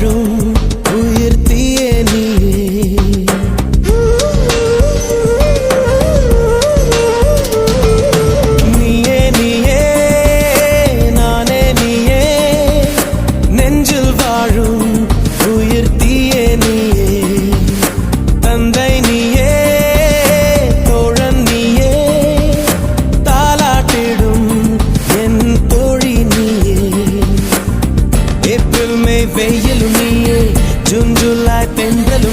如 వెయ్యలు నీయే June July పెండలు